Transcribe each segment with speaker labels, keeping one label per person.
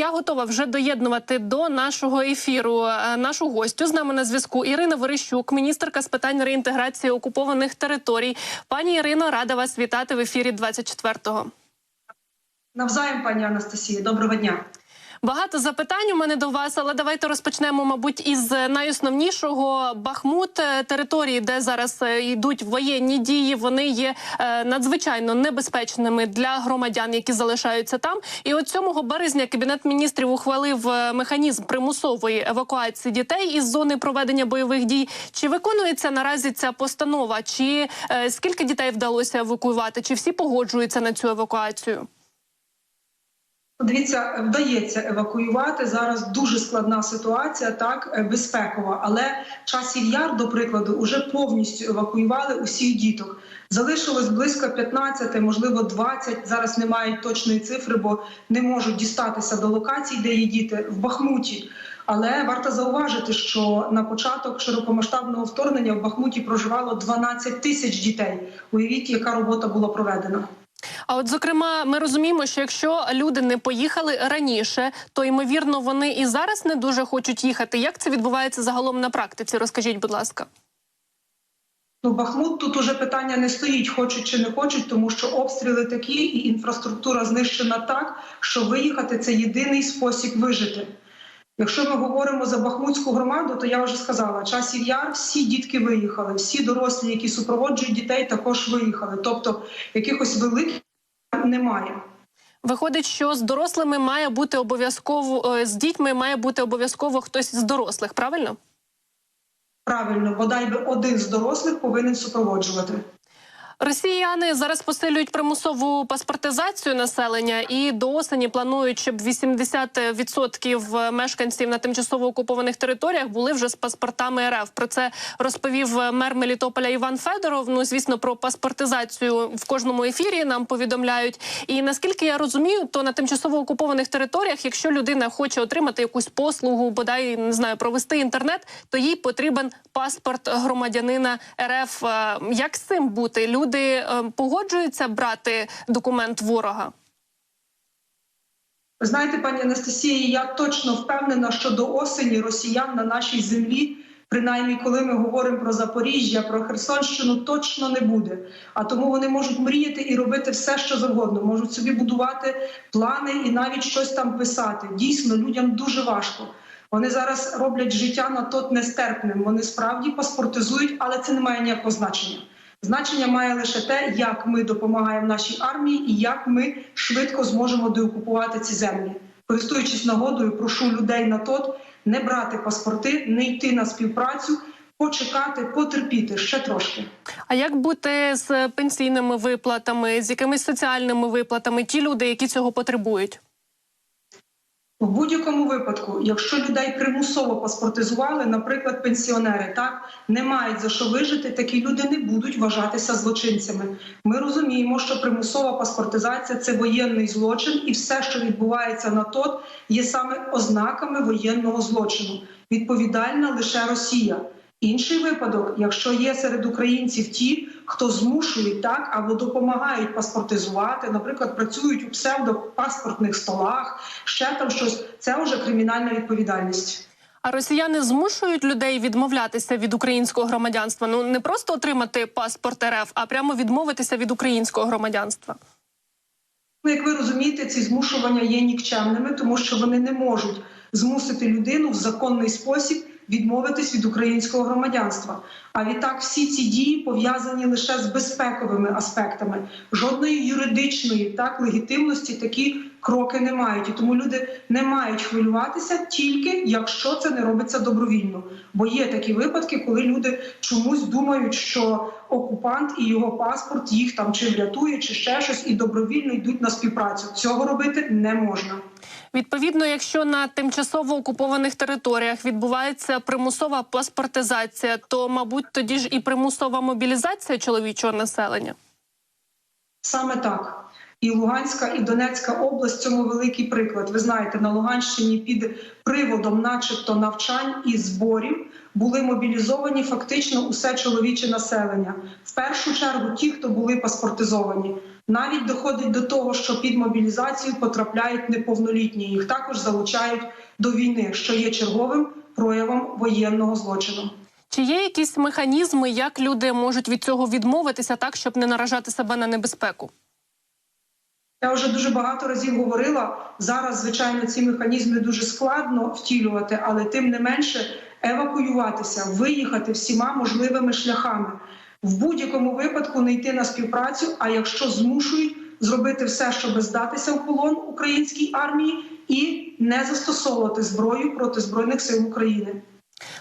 Speaker 1: я готова вже доєднувати до нашого ефіру е, нашу гостю. З нами на зв'язку Ірина Верещук, міністерка з питань реінтеграції окупованих територій. Пані Ірино, рада вас вітати в ефірі 24-го.
Speaker 2: Навзаєм, пані Анастасія, доброго дня.
Speaker 1: Багато запитань у мене до вас, але давайте розпочнемо, мабуть, із найосновнішого Бахмут е, території, де зараз е, йдуть воєнні дії. Вони є е, надзвичайно небезпечними для громадян, які залишаються там. І от 7 березня кабінет міністрів ухвалив е, механізм примусової евакуації дітей із зони проведення бойових дій. Чи виконується наразі ця постанова? Чи е, скільки дітей вдалося евакуювати? Чи всі погоджуються на цю евакуацію?
Speaker 2: Дивіться, вдається евакуювати зараз. Дуже складна ситуація, так е, безпекова. Але часів яр, до прикладу, уже повністю евакуювали усіх діток. Залишилось близько 15, можливо, 20, Зараз не мають точної цифри, бо не можуть дістатися до локацій, де є діти в Бахмуті. Але варто зауважити, що на початок широкомасштабного вторгнення в Бахмуті проживало 12 тисяч дітей. Уявіть, яка робота була проведена.
Speaker 1: А от зокрема, ми розуміємо, що якщо люди не поїхали раніше, то ймовірно вони і зараз не дуже хочуть їхати. Як це відбувається загалом на практиці? Розкажіть, будь ласка.
Speaker 2: Ну, Бахмут тут уже питання не стоїть, хочуть чи не хочуть, тому що обстріли такі, і інфраструктура знищена так, що виїхати це єдиний спосіб вижити. Якщо ми говоримо за Бахмутську громаду, то я вже сказала, часів яр всі дітки виїхали, всі дорослі, які супроводжують дітей, також виїхали. Тобто якихось великих немає.
Speaker 1: Виходить, що з дорослими має бути обов'язково е, з дітьми має бути обов'язково хтось з дорослих, правильно?
Speaker 2: Правильно, бодай би один з дорослих повинен супроводжувати.
Speaker 1: Росіяни зараз посилюють примусову паспортизацію населення і до осені планують, щоб 80% мешканців на тимчасово окупованих територіях були вже з паспортами РФ. Про це розповів мер Мелітополя Іван Федоров. Ну звісно, про паспортизацію в кожному ефірі нам повідомляють. І наскільки я розумію, то на тимчасово окупованих територіях, якщо людина хоче отримати якусь послугу, бодай не знаю, провести інтернет, то їй потрібен паспорт громадянина РФ. Е, Як з цим бути? Люди е, погоджуються брати документ ворога?
Speaker 2: Ви знаєте, пані Анастасії, я точно впевнена, що до осені росіян на нашій землі, принаймні коли ми говоримо про Запоріжжя, про Херсонщину, точно не буде. А тому вони можуть мріяти і робити все, що завгодно, можуть собі будувати плани і навіть щось там писати. Дійсно, людям дуже важко. Вони зараз роблять життя на тот нестерпним. Вони справді паспортизують, але це не має ніякого значення. Значення має лише те, як ми допомагаємо нашій армії і як ми швидко зможемо деокупувати ці землі. Користуючись нагодою, прошу людей на тот не брати паспорти, не йти на співпрацю, почекати, потерпіти ще трошки.
Speaker 1: А як бути з пенсійними виплатами, з якимись соціальними виплатами? Ті люди, які цього потребують?
Speaker 2: В будь-якому випадку, якщо людей примусово паспортизували, наприклад, пенсіонери так не мають за що вижити, такі люди не будуть вважатися злочинцями. Ми розуміємо, що примусова паспортизація це воєнний злочин, і все, що відбувається на тот, є саме ознаками воєнного злочину. Відповідальна лише Росія. Інший випадок, якщо є серед українців ті, хто змушують так або допомагають паспортизувати, наприклад, працюють у псевдопаспортних столах, ще там щось, це вже кримінальна відповідальність.
Speaker 1: А росіяни змушують людей відмовлятися від українського громадянства. Ну не просто отримати паспорт РФ, а прямо відмовитися від українського громадянства.
Speaker 2: Ну, як ви розумієте, ці змушування є нікчемними, тому що вони не можуть змусити людину в законний спосіб відмовитись від українського громадянства. А відтак всі ці дії пов'язані лише з безпековими аспектами. Жодної юридичної так легітимності такі кроки не мають. І тому люди не мають хвилюватися тільки якщо це не робиться добровільно. Бо є такі випадки, коли люди чомусь думають, що окупант і його паспорт їх там чи врятує, чи ще щось, і добровільно йдуть на співпрацю. Цього робити не можна.
Speaker 1: Відповідно, якщо на тимчасово окупованих територіях відбувається примусова паспортизація, то мабуть тоді ж і примусова мобілізація чоловічого населення.
Speaker 2: Саме так. І Луганська і Донецька область цьому великий приклад. Ви знаєте, на Луганщині під приводом, начебто, навчань і зборів були мобілізовані фактично усе чоловіче населення. В першу чергу ті, хто були паспортизовані. Навіть доходить до того, що під мобілізацію потрапляють неповнолітні. Їх також залучають до війни, що є черговим проявом воєнного злочину.
Speaker 1: Чи є якісь механізми, як люди можуть від цього відмовитися так, щоб не наражати себе на небезпеку?
Speaker 2: Я вже дуже багато разів говорила. Зараз, звичайно, ці механізми дуже складно втілювати, але тим не менше евакуюватися, виїхати всіма можливими шляхами. В будь-якому випадку не йти на співпрацю. А якщо змушують зробити все, щоб здатися в полон українській армії і не застосовувати зброю проти збройних сил України.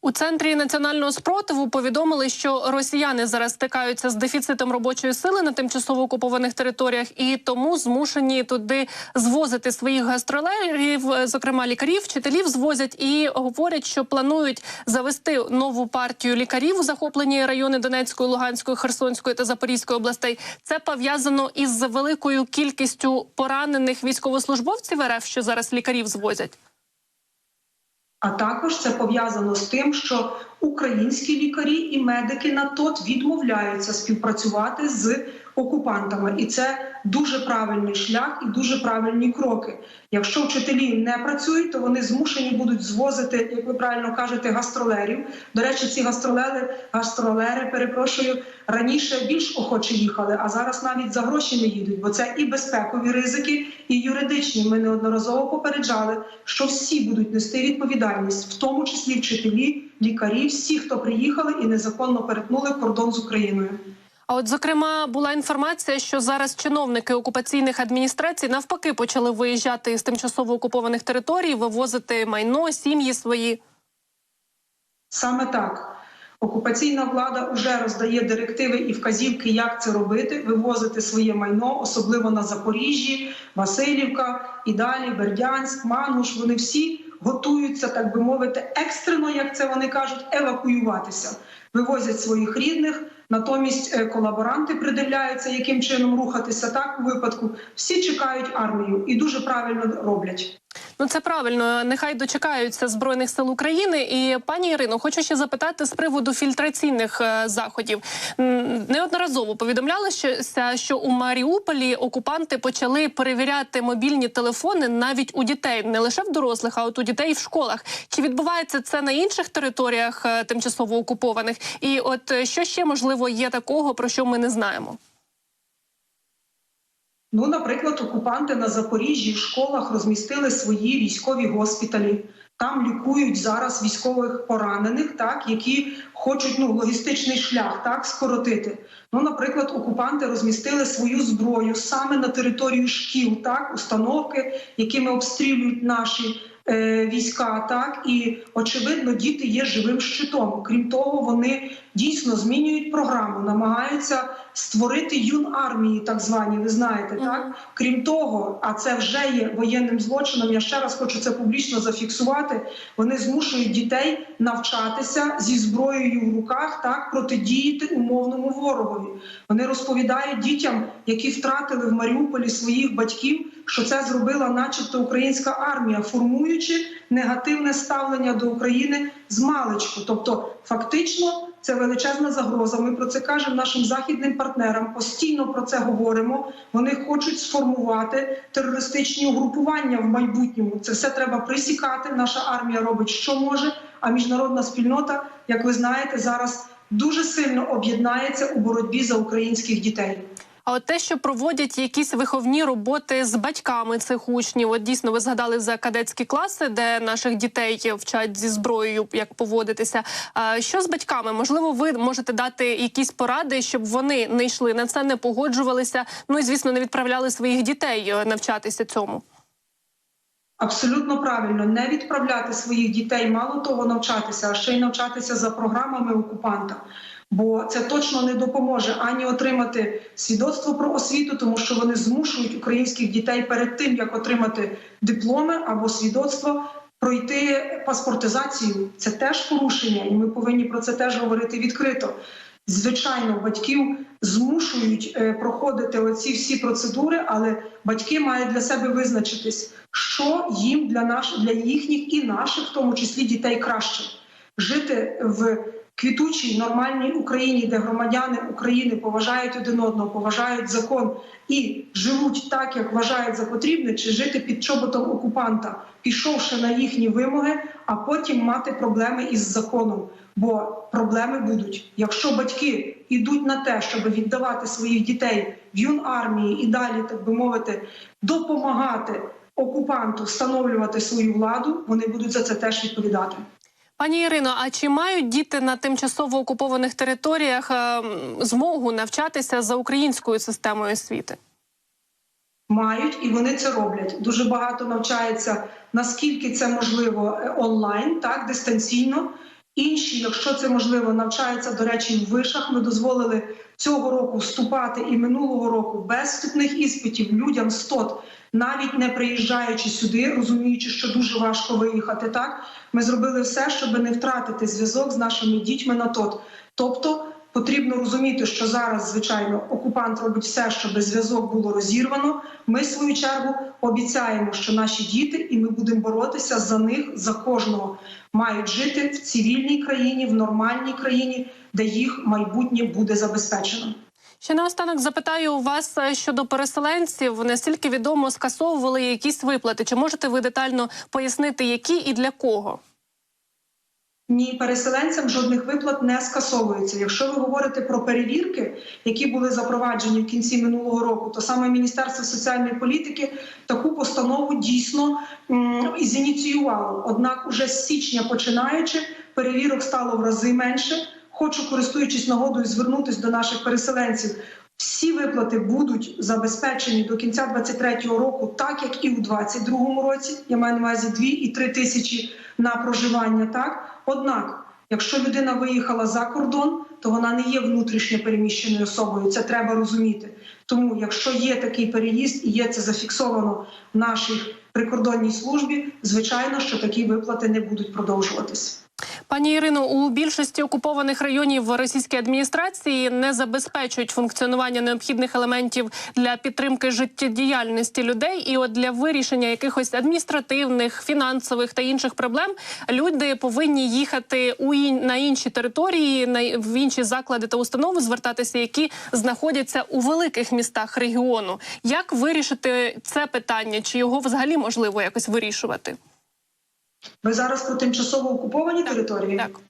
Speaker 1: У центрі національного спротиву повідомили, що росіяни зараз стикаються з дефіцитом робочої сили на тимчасово окупованих територіях, і тому змушені туди звозити своїх гастролерів, зокрема лікарів, вчителів звозять і говорять, що планують завести нову партію лікарів у захоплені райони Донецької, Луганської, Херсонської та Запорізької областей. Це пов'язано із великою кількістю поранених військовослужбовців РФ, що зараз лікарів звозять.
Speaker 2: А також це пов'язано з тим, що українські лікарі і медики на тот відмовляються співпрацювати з окупантами, і це дуже правильний шлях і дуже правильні кроки. Якщо вчителі не працюють, то вони змушені будуть звозити, як ви правильно кажете, гастролерів. До речі, ці гастролери, гастролери, перепрошую, раніше більш охоче їхали, а зараз навіть за гроші не їдуть, бо це і безпекові ризики, і юридичні. Ми неодноразово попереджали, що всі будуть нести відповідальність, в тому числі вчителі, лікарі, всі, хто приїхали і незаконно перетнули кордон з Україною.
Speaker 1: А от зокрема була інформація, що зараз чиновники окупаційних адміністрацій навпаки почали виїжджати з тимчасово окупованих територій, вивозити майно, сім'ї свої.
Speaker 2: Саме так. Окупаційна влада вже роздає директиви і вказівки, як це робити, вивозити своє майно, особливо на Запоріжжі, Васильівка і далі Бердянськ, Мангуш. Вони всі готуються, так би мовити, екстрено, як це вони кажуть, евакуюватися, вивозять своїх рідних. Натомість е, колаборанти придивляються, яким чином рухатися. Так у випадку всі чекають армію і дуже правильно роблять.
Speaker 1: Ну це правильно. Нехай дочекаються збройних сил України. І пані Ірино, хочу ще запитати з приводу фільтраційних е, заходів. Неодноразово повідомляли, що, у Маріуполі окупанти почали перевіряти мобільні телефони навіть у дітей, не лише в дорослих, а от у дітей в школах. Чи відбувається це на інших територіях е, тимчасово окупованих? І от е, що ще можливо є такого, про що ми не знаємо?
Speaker 2: Ну, наприклад, окупанти на Запоріжжі в школах розмістили свої військові госпіталі. Там лікують зараз військових поранених, так які хочуть ну логістичний шлях так скоротити. Ну, наприклад, окупанти розмістили свою зброю саме на територію шкіл, так установки, якими обстрілюють наші війська. Так і очевидно, діти є живим щитом. Крім того, вони дійсно змінюють програму, намагаються створити юн армії, так звані. Ви знаєте, так крім того, а це вже є воєнним злочином. Я ще раз хочу це публічно зафіксувати. Вони змушують дітей навчатися зі зброєю в руках, так протидіяти умовному ворогові. Вони розповідають дітям, які втратили в Маріуполі своїх батьків, що це зробила, начебто, українська армія, формуючи негативне ставлення до України з маличку. Тобто, фактично. Це величезна загроза. Ми про це кажемо нашим західним партнерам. Постійно про це говоримо. Вони хочуть сформувати терористичні угрупування в майбутньому. Це все треба присікати. Наша армія робить, що може. А міжнародна спільнота, як ви знаєте, зараз дуже сильно об'єднається у боротьбі за українських дітей.
Speaker 1: А от те, що проводять якісь виховні роботи з батьками цих учнів, от дійсно ви згадали за кадетські класи, де наших дітей вчать зі зброєю, як поводитися. Що з батьками? Можливо, ви можете дати якісь поради, щоб вони не йшли на це, не погоджувалися. Ну і звісно, не відправляли своїх дітей е, навчатися цьому.
Speaker 2: Абсолютно правильно не відправляти своїх дітей, мало того, навчатися, а ще й навчатися за програмами окупанта. Бо це точно не допоможе ані отримати свідоцтво про освіту, тому що вони змушують українських дітей перед тим, як отримати дипломи або свідоцтво, пройти паспортизацію. Це теж порушення, і ми повинні про це теж говорити відкрито. Звичайно, батьків змушують е, проходити оці всі процедури, але батьки мають для себе визначитись, що їм для наш для їхніх і наших, в тому числі дітей, краще жити в квітучій нормальній Україні, де громадяни України поважають один одного, поважають закон і живуть так, як вважають за потрібне, чи жити під чоботом окупанта, пішовши на їхні вимоги, а потім мати проблеми із законом. Бо проблеми будуть, якщо батьки йдуть на те, щоб віддавати своїх дітей в юнармії і далі, так би мовити, допомагати окупанту встановлювати свою владу, вони будуть за це теж відповідати.
Speaker 1: Пані Ірино, а чи мають діти на тимчасово окупованих територіях е, змогу навчатися за українською системою освіти?
Speaker 2: Мають і вони це роблять. Дуже багато навчається наскільки це можливо е, онлайн, так дистанційно. Інші, якщо це можливо, навчаються до речі в вишах. Ми дозволили цього року вступати і минулого року без вступних іспитів людям стот, навіть не приїжджаючи сюди, розуміючи, що дуже важко виїхати. Так ми зробили все, щоб не втратити зв'язок з нашими дітьми на ТОТ. Тобто потрібно розуміти, що зараз, звичайно, окупант робить все, щоб зв'язок було розірвано. Ми, в свою чергу, обіцяємо, що наші діти, і ми будемо боротися за них, за кожного, мають жити в цивільній країні, в нормальній країні, де їх майбутнє буде забезпечено.
Speaker 1: Ще наостанок запитаю у вас е, щодо переселенців. Наскільки відомо скасовували якісь виплати? Чи можете ви детально пояснити, які і для кого?
Speaker 2: Ні, переселенцям жодних виплат не скасовується. Якщо ви говорите про перевірки, які були запроваджені в кінці минулого року, то саме Міністерство соціальної політики таку постанову дійсно зініціювало. Однак, уже з січня починаючи, перевірок стало в рази менше. Хочу, користуючись нагодою, звернутися до наших переселенців. Всі виплати будуть забезпечені до кінця 2023 року, так як і у 2022 році. Я маю на увазі 2 і 3 тисячі на проживання. Так однак, якщо людина виїхала за кордон, то вона не є внутрішньо переміщеною особою. Це треба розуміти. Тому, якщо є такий переїзд і є це зафіксовано в нашій прикордонній службі, звичайно, що такі виплати не будуть продовжуватись.
Speaker 1: Пані Ірино, у більшості окупованих районів російській адміністрації не забезпечують функціонування необхідних елементів для підтримки життєдіяльності людей. І от для вирішення якихось адміністративних, фінансових та інших проблем люди повинні їхати у ін- на інші території, на в інші заклади та установи звертатися, які знаходяться у великих містах регіону. Як вирішити це питання? Чи його взагалі можливо якось вирішувати?
Speaker 2: Ви зараз про тимчасово окуповані території?
Speaker 1: Так.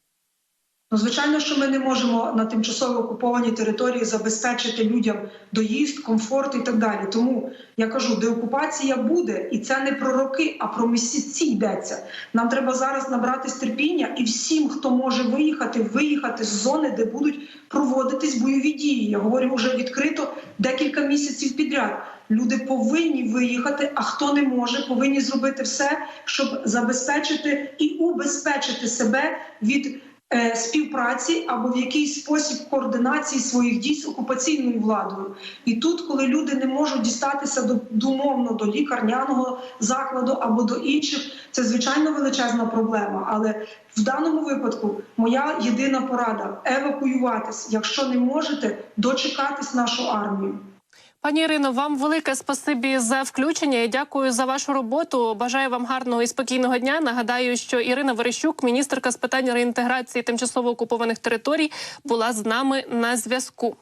Speaker 2: Ну, звичайно, що ми не можемо на тимчасово окупованій території забезпечити людям доїзд, комфорт і так далі. Тому я кажу, деокупація буде, і це не про роки, а про місяці йдеться. Нам треба зараз набратись терпіння і всім, хто може виїхати, виїхати з зони, де будуть проводитись бойові дії. Я говорю вже відкрито декілька місяців підряд. Люди повинні виїхати, а хто не може, повинні зробити все, щоб забезпечити і убезпечити себе від співпраці або в якийсь спосіб координації своїх дій з окупаційною владою. І тут, коли люди не можуть дістатися до думовно до лікарняного закладу або до інших, це звичайно величезна проблема. Але в даному випадку моя єдина порада евакуюватись, якщо не можете, дочекатись нашу армію.
Speaker 1: Пані Ірино, вам велике спасибі за включення і дякую за вашу роботу. Бажаю вам гарного і спокійного дня. Нагадаю, що Ірина Верещук, міністерка з питань реінтеграції тимчасово окупованих територій, була з нами на зв'язку.